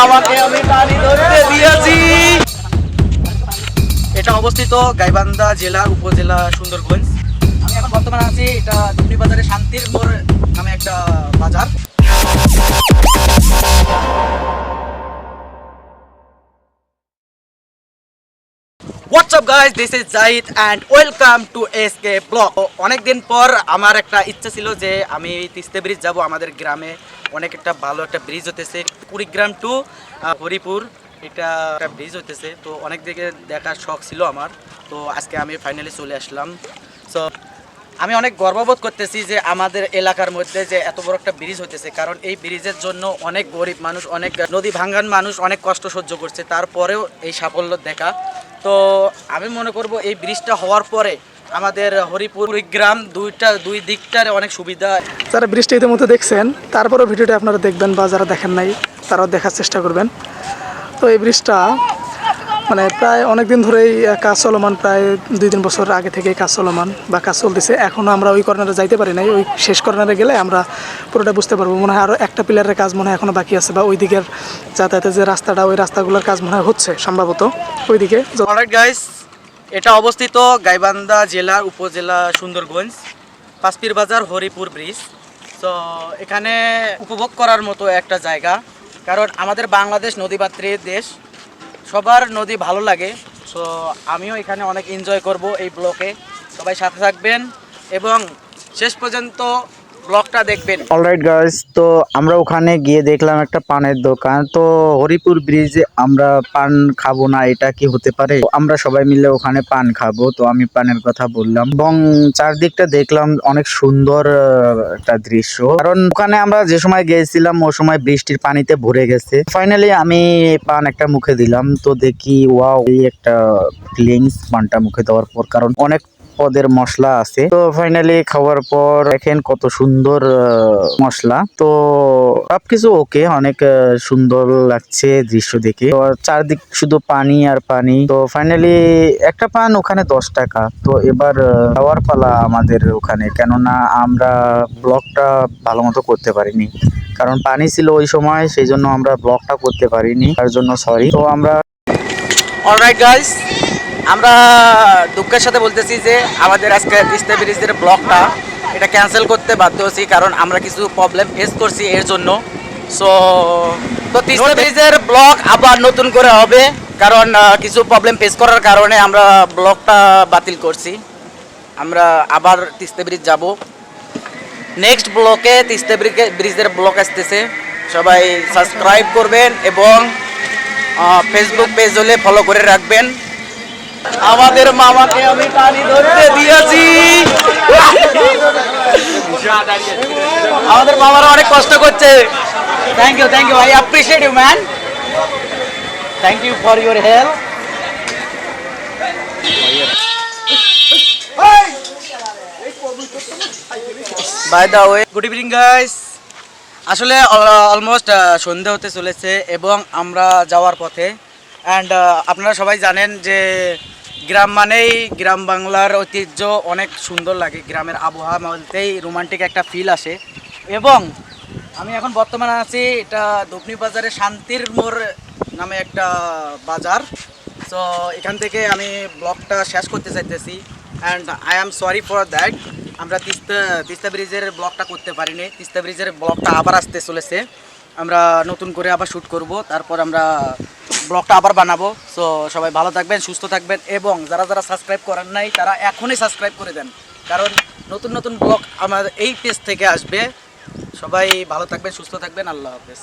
আমি দিয়েছি। এটা অবস্থিত গাইবান্ধা জেলা, উপজেলা সুন্দরগঞ্জ। আমি এখন বর্তমানে আছি এটা বাজারে শান্তির মোড় নামে একটা বাজার। What's up guys this is Zahid and welcome to S K blog অনেকদিন পর আমার একটা ইচ্ছা ছিল যে আমি তিস্তে ব্রিজ যাব আমাদের গ্রামে। অনেক একটা ভালো একটা ব্রিজ হতেছে কুড়িগ্রাম টু হরিপুর এটা একটা ব্রিজ হতেছে তো অনেক দিকে দেখার শখ ছিল আমার। তো আজকে আমি ফাইনালি চলে আসলাম। সো আমি অনেক গর্ববোধ করতেছি যে আমাদের এলাকার মধ্যে যে এত বড় একটা ব্রিজ হতেছে কারণ এই ব্রিজের জন্য অনেক গরিব মানুষ, অনেক নদী ভাঙ্গান মানুষ অনেক কষ্ট সহ্য করছে, তারপরেও এই সাফল্য দেখা। তো আমি মনে করব এই ব্রিজটা হওয়ার পরে আমাদের হরিপুর গ্রাম দুইটা, দুই দিকটার অনেক সুবিধা। যারা বৃষ্টি ইতিমধ্যে দেখছেন, তারপরেও ভিডিওটা আপনারা দেখবেন বা যারা দেখেন নাই, তারাও দেখার চেষ্টা করবেন। তো এই ব্রিজটা মানে প্রায় অনেক দিন ধরেই কাজ চলমান প্রায় দুই তিন বছর আগে থেকেই কাজ চলমান বা কাজ চলতেছে। এখনও আমরা ওই কর্নারে যাইতে পারি নাই। ওই শেষ কর্নারে গেলে আমরা পুরোটা বুঝতে পারব। মনে হয় আরও একটা পিলারের কাজ মনে হয় এখনও বাকি আছে বা ওই দিকের যাতায়াতের যে রাস্তাটা, ওই রাস্তাগুলোর কাজ মনে হয় হচ্ছে সম্ভবত ওইদিকে। য- অলরাইট গাইস এটা অবস্থিত গাইবান্ধা জেলার উপজেলা সুন্দরগঞ্জ, পাঁচপির বাজার, হরিপুর ব্রিজ তো এখানে উপভোগ করার মতো একটা জায়গা। কারণ আমাদের বাংলাদেশ নদীপাত্রীর দেশ। সবার নদী ভালো লাগে সো আমিও এখানে অনেক এনজয় করব এই ব্লকে। সবাই সাথে থাকবেন এবং শেষ পর্যন্ত ব্লগটা দেখবেন। অলরাইট গাইস তো আমরা ওখানে গিয়ে দেখলাম একটা পানের দোকান। তো হরিপুর ব্রিজে আমরা পান খাব না, এটা কি হতে পারে? আমরা সবাই মিলে ওখানে পান খাব, তো আমি পানের কথা বললাম। এবং চারদিকটা দেখলাম অনেক সুন্দর একটা দৃশ্য। কারণ ওখানে আমরা যে সময় গিয়েছিলাম, ও সময় বৃষ্টির পানিতে ভরে গেছে। ফাইনালি আমি পান একটা মুখে দিলাম, তো দেখি ওয়াও এই একটা ফিলিংস পানটা মুখে দেওয়ার পর, কারণ অনেক পদের মশলা আছে। তো ফাইনালি খাওয়ার পর দেখেন কত সুন্দর মশলা। তো সবকিছু ওকে অনেক সুন্দর লাগছে দৃশ্য দেখে। তো চারদিক শুধু পানি আর পানি। তো ফাইনালি একটা পান ওখানে দশ টাকা। তো এবার খাওয়ার পালা আমাদের ওখানে। কেননা আমরা ব্লগটা ভালো মতো করতে পারিনি। কারণ পানি ছিল ওই সময়, সেই জন্য আমরা ব্লগটা করতে পারিনি। তার জন্য সরি তো আমরা অলরাইট গাইস আমরা দুঃখের সাথে বলতেছি যে আমাদের আজকে তিস্তা ব্রিজের ব্লকটা এটা ক্যান্সেল করতে বাধ্য হচ্ছি কারণ আমরা কিছু প্রবলেম ফেস করছি এর জন্য। সো তো তিস্তা ব্রিজের ব্লক আবার নতুন করে হবে কারণ কিছু প্রবলেম ফেস করার কারণে আমরা ব্লকটা বাতিল করছি। আমরা আবার তিস্তা ব্রিজ যাব। নেক্সট ব্লকে তিস্তা ব্রিজে- ব্রিজের ব্লক আসতেছে। সবাই সাবস্ক্রাইব করবেন এবং ফেসবুক পেজ হলে ফলো করে রাখবেন। আমাদের মামাকে আমি টানি ধরতে দিয়েছি। আমাদের মামারা অনেক কষ্ট করছে। Thank you thank you I appreciate you man thank you for your help good evening guys আসলে অলমোস্ট সন্ধে হতে চলেছে এবং আমরা যাওয়ার পথে অ্যান্ড আপনারা সবাই জানেন যে গ্রাম মানেই গ্রাম বাংলার ঐতিহ্য অনেক সুন্দর লাগে। গ্রামের আবহাওয়া বলতেই রোমান্টিক একটা ফিল আসে। এবং আমি এখন বর্তমানে আছি এটা ধুপনি বাজারে শান্তির মোড় নামে একটা বাজার। সো এখান থেকে আমি ব্লগটা শেষ করতে চাইতেছি। And I am sorry for that আমরা তিস্তা তিস্তা ব্রিজের ব্লগটা করতে পারিনি। তিস্তা ব্রিজের ব্লগটা আবার আসতে চলেছে। আমরা নতুন করে আবার শ্যুট করব, তারপর আমরা ব্লগটা আবার বানাবো। সো সবাই ভালো থাকবেন, সুস্থ থাকবেন, এবং যারা যারা সাবস্ক্রাইব করেন নাই, তারা এখনই সাবস্ক্রাইব করে দেন। কারণ নতুন নতুন ব্লগ আমার এই পেজ থেকে আসবে। সবাই ভালো থাকবেন, সুস্থ থাকবেন, আল্লাহ হাফেজ।